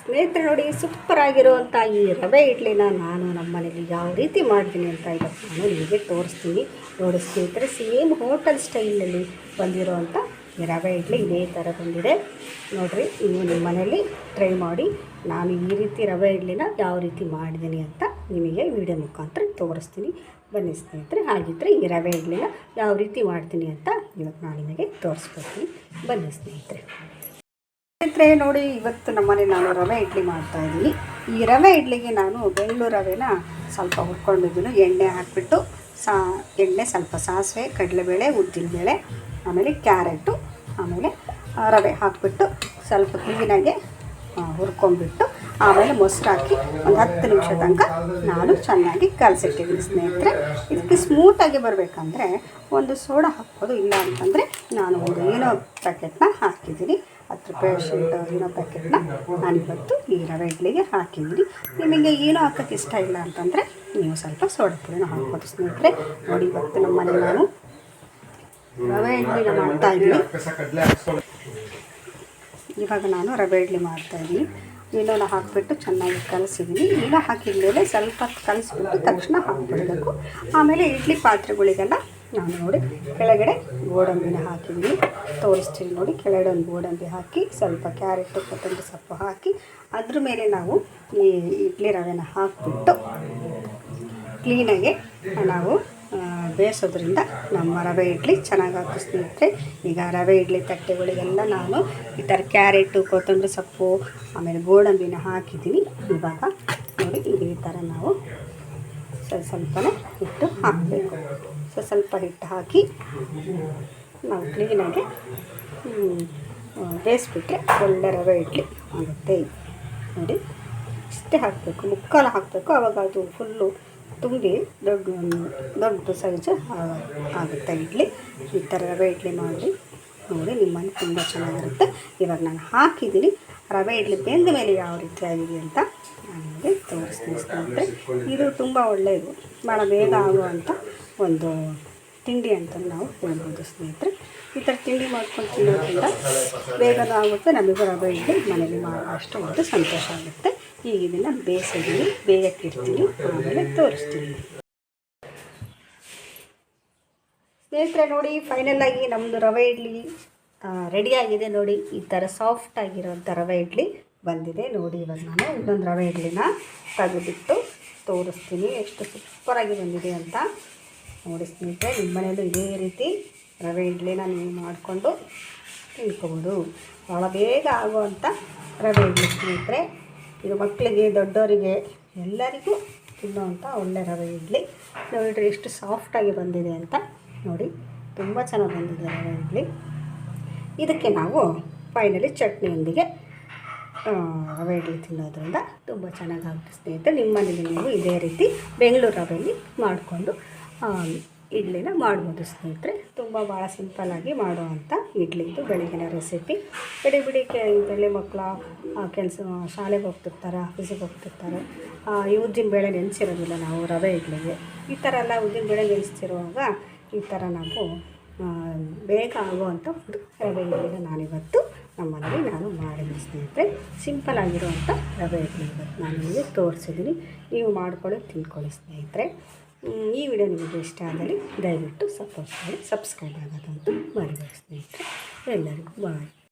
ಸ್ನೇಹಿತರೆ ನೋಡಿ ಸೂಪರ್ ಆಗಿರುವಂಥ ಈ ರವೆ ಇಡ್ಲಿನ ನಾನು ನಮ್ಮ ಮನೇಲಿ ಯಾವ ರೀತಿ ಮಾಡ್ತೀನಿ ಅಂತ ಇವತ್ತು ನಾನು ನಿಮಗೆ ತೋರಿಸ್ತೀನಿ. ನೋಡಿ ಸ್ನೇಹಿತರೆ ಸೇಮ್ ಹೋಟೆಲ್ ಸ್ಟೈಲಲ್ಲಿ ಬಂದಿರೋವಂಥ ಈ ರವೆ ಇಡ್ಲಿ ಇದೇ ಥರ ಬಂದಿದೆ. ನೋಡಿರಿ, ನೀವು ನಿಮ್ಮ ಮನೇಲಿ ಟ್ರೈ ಮಾಡಿ, ನಾನು ಈ ರೀತಿ ರವೆ ಇಡ್ಲಿನ ಯಾವ ರೀತಿ ಮಾಡಿದ್ದೀನಿ ಅಂತ ನಿಮಗೆ ವಿಡಿಯೋ ಮುಖಾಂತರ ತೋರಿಸ್ತೀನಿ. ಬನ್ನಿ ಸ್ನೇಹಿತರೆ ಹಾಗಿದ್ದರೆ ಈ ರವೆ ಇಡ್ಲಿನ ಯಾವ ರೀತಿ ಮಾಡ್ತೀನಿ ಅಂತ ಇವತ್ತು ನಾನು ನಿಮಗೆ ತೋರಿಸ್ಕೊಡ್ತೀನಿ. ಬನ್ನಿ ಸ್ನೇಹಿತರೆ. ಸ್ನೇಹಿತರೆ, ನೋಡಿ, ಇವತ್ತು ನಮ್ಮನೆ ನಾನು ರವೆ ಇಡ್ಲಿ ಮಾಡ್ತಾ ಇದ್ದೀನಿ. ಈ ರವೆ ಇಡ್ಲಿಗೆ ನಾನು ಬೆಂಗಳೂರು ರವೆನ ಸ್ವಲ್ಪ ಹುರ್ಕೊಂಡಿದ್ದೀನಿ. ಎಣ್ಣೆ ಹಾಕಿಬಿಟ್ಟು ಸಾ, ಎಣ್ಣೆ ಸ್ವಲ್ಪ ಸಾಸಿವೆ, ಕಡಲೆಬೇಳೆ, ಉದ್ದಿನಬೇಳೆ, ಆಮೇಲೆ ಕ್ಯಾರೆಟು, ಆಮೇಲೆ ರವೆ ಹಾಕಿಬಿಟ್ಟು ಸ್ವಲ್ಪ ಕ್ಲೀನಾಗೆ ಹುರ್ಕೊಂಡ್ಬಿಟ್ಟು ಆಮೇಲೆ ಮೊಸರು ಹಾಕಿ ಒಂದು ಹತ್ತು ನಿಮಿಷ ತನಕ ನಾನು ಚೆನ್ನಾಗಿ ಕಲಸಿಟ್ಟಿದ್ದೀನಿ ಸ್ನೇಹಿತರೆ. ಇದಕ್ಕೆ ಸ್ಮೂತಾಗಿ ಬರಬೇಕಂದ್ರೆ ಒಂದು ಸೋಡಾ ಹಾಕ್ಬೋದು, ಇಲ್ಲ ಅಂತಂದರೆ ನಾನು ಒಂದು ಏನೋ ಪ್ಯಾಕೆಟ್ನ ಹಾಕಿದ್ದೀನಿ. ಹತ್ತು ರೂಪಾಯಿ ಶೀಟ್ ಏನೋ ಪ್ಯಾಕೆಟ್ನ ನಾನಿವತ್ತು ಈ ರವೆ ಇಡ್ಲಿಗೆ ಹಾಕಿದ್ದೀನಿ. ನಿಮಗೆ ಏನೂ ಹಾಕೋಕ್ಕೆ ಇಷ್ಟ ಇಲ್ಲ ಅಂತಂದರೆ ನೀವು ಸ್ವಲ್ಪ ಸೋಡಾ ಪುಡಿನ ಹಾಕ್ಬೋದು ಸ್ನೇಹಿತರೆ. ನೋಡಿ, ಇವತ್ತು ನಮ್ಮ ಮನೇಲಿ ನಾನು ರವೆ ಇಡ್ಲಿನ ಮಾಡ್ತಾ ಇದ್ದೀನಿ. ಇವಾಗ ನಾನು ರವೆ ಇಡ್ಲಿ ಮಾಡ್ತಾಯಿದ್ದೀನಿ ಏನೋನ ಹಾಕಿಬಿಟ್ಟು ಚೆನ್ನಾಗಿ ಕಲಸಿದ್ದೀನಿ. ಈನ ಹಾಕಿದ್ಮೇಲೆ ಸ್ವಲ್ಪ ಕಲಿಸ್ಬಿಟ್ಟು ತಕ್ಷಣ ಹಾಕ್ಬಿಡಬೇಕು. ಆಮೇಲೆ ಇಡ್ಲಿ ಪಾತ್ರೆಗಳಿಗೆಲ್ಲ ನಾನು ನೋಡಿ ಕೆಳಗಡೆ ಗೋಡಂಬಿನ ಹಾಕಿದ್ದೀನಿ. ತೋರಿಸ್ತೀನಿ ನೋಡಿ, ಕೆಳಗಡೆ ಒಂದು ಗೋಡಂಬಿ ಹಾಕಿ, ಸ್ವಲ್ಪ ಕ್ಯಾರೆಟು, ಕೊತ್ತಂಬರಿ ಸೊಪ್ಪು ಹಾಕಿ, ಅದ್ರ ಮೇಲೆ ನಾವು ಈ ಇಡ್ಲಿ ರವೆನ ಹಾಕಿಬಿಟ್ಟು ಕ್ಲೀನಾಗಿ ನಾವು ಬೇಯಿಸೋದ್ರಿಂದ ನಮ್ಮ ರವೆ ಇಡ್ಲಿ ಚೆನ್ನಾಗಾಗುತ್ತೆ ಸ್ನೇಹಿತರೆ. ಈಗ ರವೆ ಇಡ್ಲಿ ತಟ್ಟೆಗಳಿಗೆಲ್ಲ ನಾನು ಈ ಥರ ಕ್ಯಾರೆಟು, ಕೊತ್ತಂಬರಿ ಸೊಪ್ಪು, ಆಮೇಲೆ ಗೋಡಂಬಿನ ಹಾಕಿದ್ದೀನಿ. ಇವಾಗ ನೋಡಿ ಈ ಥರ ನಾವು ಸ್ವಲ್ಪ ಸ್ವಲ್ಪನೇ ಇಟ್ಟು ಹಾಕಬೇಕು. ಸೊ ಸ್ವಲ್ಪ ಹಿಟ್ಟು ಹಾಕಿ ನಾವು ಕ್ಲೀನಾಗಿ ಬೇಯಿಸ್ಬಿಟ್ರೆ ಒಳ್ಳೆ ರವೆ ಇಡ್ಲಿ ಆಗುತ್ತೆ. ನೋಡಿ, ಇಷ್ಟೇ ಹಾಕಬೇಕು, ಮುಕ್ಕಾಲು ಹಾಕಬೇಕು ಆವಾಗ ಅದು ಫುಲ್ಲು ತುಂಬಿ ದೊಡ್ಡ ದೊಡ್ಡ ಸೈಜು ಆಗುತ್ತೆ ಇಡ್ಲಿ. ಈ ಥರ ರವೆ ಇಡ್ಲಿ ಮಾಡಿ ನೋಡಿ, ನಿಮ್ಮ ಮನೆ ತುಂಬ ಚೆನ್ನಾಗಿರುತ್ತೆ. ಇವಾಗ ನಾನು ಹಾಕಿದ್ದೀನಿ. ರವೆ ಇಡ್ಲಿ ಬೆಂದ ಮೇಲೆ ಯಾವ ರೀತಿ ಆಗಿದೆ ಅಂತ ನಾನು ನಿಮಗೆ ತೋರಿಸ್ತೀನಿ ಸ್ನೇಹಿತರೆ. ಇದು ತುಂಬ ಒಳ್ಳೆಯದು. ಭಾಳ ಬೇಗ ಆಗುವಂಥ ಒಂದು ತಿಂಡಿ ಅಂತ ನಾವು ಹೇಳ್ಬೋದು ಸ್ನೇಹಿತರೆ. ಈ ಥರ ತಿಂಡಿ ಮಾಡ್ಕೊಂಡು ತಿನ್ನೋದ್ರಿಂದ ಬೇಗನೂ ಆಗುತ್ತೆ, ನಮಗೂ ರವೆ ಇಡ್ಲಿ ಮನೇಲಿ ಮಾಡೋಷ್ಟು ಒಂದು ಸಂತೋಷ ಆಗುತ್ತೆ. ಈಗ ಇದನ್ನು ಬೇಯಕ್ಕೆ ಇಡ್ತೀನಿ ಆಮೇಲೆ ತೋರಿಸ್ತೀನಿ. ಸ್ನೇಹಿತರೆ ನೋಡಿ ಫೈನಲಾಗಿ ನಮ್ಮದು ರವೆ ಇಡ್ಲಿ ರೆಡಿಯಾಗಿದೆ ನೋಡಿ. ಈ ಥರ ಸಾಫ್ಟ್ ಆಗಿರೋಂಥ ರವೆ ಇಡ್ಲಿ ಬಂದಿದೆ. ನೋಡಿ, ಇವಾಗ ನಾನು ಇನ್ನೊಂದು ರವೆ ಇಡ್ಲಿನ ತೆಗೆದುಬಿಟ್ಟು ತೋರಿಸ್ತೀನಿ. ಎಷ್ಟು ಸೂಪರಾಗಿ ಬಂದಿದೆ ಅಂತ. ನೋಡಿ ಸ್ನೇಹಿತರೆ ನಿಮ್ಮ ಮನೆಯಲ್ಲೂ ಇದೇ ರೀತಿ ರವೆ ಇಡ್ಲಿನ ನೀವು ಮಾಡಿಕೊಂಡು ತಿಳ್ಕೊಬೋದು ಭಾಳ ಬೇಗ ಆಗುವಂಥ ರವೆ ಇಡ್ಲಿ ಸ್ನೇಹಿತರೆ. ಇದು ಮಕ್ಕಳಿಗೆ, ದೊಡ್ಡವರಿಗೆ, ಎಲ್ಲರಿಗೂ ತಿನ್ನುವಂಥ ಒಳ್ಳೆ ರವೆ ಇಡ್ಲಿ. ನೋಡಿರಿ ಎಷ್ಟು ಸಾಫ್ಟಾಗಿ ಬಂದಿದೆ ಅಂತ ನೋಡಿ. ತುಂಬ ಚೆನ್ನಾಗಿ ಬಂದಿದೆ ರವೆ ಇಡ್ಲಿ. ಇದಕ್ಕೆ ನಾವು ಫೈನಲಿ ಚಟ್ನಿಯೊಂದಿಗೆ ರವೆ ಇಡ್ಲಿ ತಿನ್ನೋದ್ರಿಂದ ತುಂಬ ಚೆನ್ನಾಗಾಗುತ್ತೆ ಸ್ನೇಹಿತರೆ. ನಿಮ್ಮ ಮನೇಲಿ ನೀವು ಇದೇ ರೀತಿ ಬೆಂಗಳೂರು ರವೆಯಲ್ಲಿ ಮಾಡಿಕೊಂಡು ಇಡ್ಲಿನ ಮಾಡ್ಬೋದು ಸ್ನೇಹಿತರೆ. ತುಂಬ ಭಾಳ ಸಿಂಪಲ್ಲಾಗಿ ಮಾಡುವಂಥ ಇಡ್ಲಿದು ಬೆಳಗಿನ ರೆಸಿಪಿ ಬಿಡಿ ಬಿಡಿ ಕೆ ಬೆಳೆ ಮಕ್ಕಳ ಕೆಲಸ, ಶಾಲೆಗೆ ಹೋಗ್ತಿರ್ತಾರೆ ಆಫೀಸಿಗೆ ಹೋಗ್ತಿರ್ತಾರೆ ಉದ್ದಿನ ಬೇಳೆ ನೆನೆಸಿರೋದಿಲ್ಲ ನಾವು ರವೆ ಇಡ್ಲಿಗೆ. ಈ ಥರ ಎಲ್ಲ ಉದ್ದಿನ ಬೇಳೆ ನೆನೆಸ್ತಿರುವಾಗ ಈ ಥರ ನಾವು ಬೇಗ ಆಗುವಂಥ ಒಂದು ರವೆ ಇಡ್ಲಿನ ನಾನಿವತ್ತು ನಮ್ಮ ಮನೇಲಿ ನಾನು ಮಾಡಿದ್ದೆ ಸ್ನೇಹಿತರೆ. ಸಿಂಪಲ್ ಆಗಿರುವಂಥ ರವೆ ಇಡ್ಲಿ ಇವತ್ತು ನಾನು ನಿಮಗೆ ತೋರಿಸಿದ್ದೀನಿ. ನೀವು ಮಾಡ್ಕೊಳ್ಳಿ, ತಿಳ್ಕೊಳ್ಳಿ ಸ್ನೇಹಿತರೆ. ಈ ವಿಡಿಯೋ ನಿಮಗೆ ಇಷ್ಟ ಆದರೆ ದಯವಿಟ್ಟು ಸಪೋರ್ಟ್ ಮಾಡಿ ಸಬ್ಸ್ಕ್ರೈಬ್ ಆಗೋದಂತೂ ಮರಿಬೇಡಿ ಎಲ್ಲರಿಗೂ ಬಾಯ್.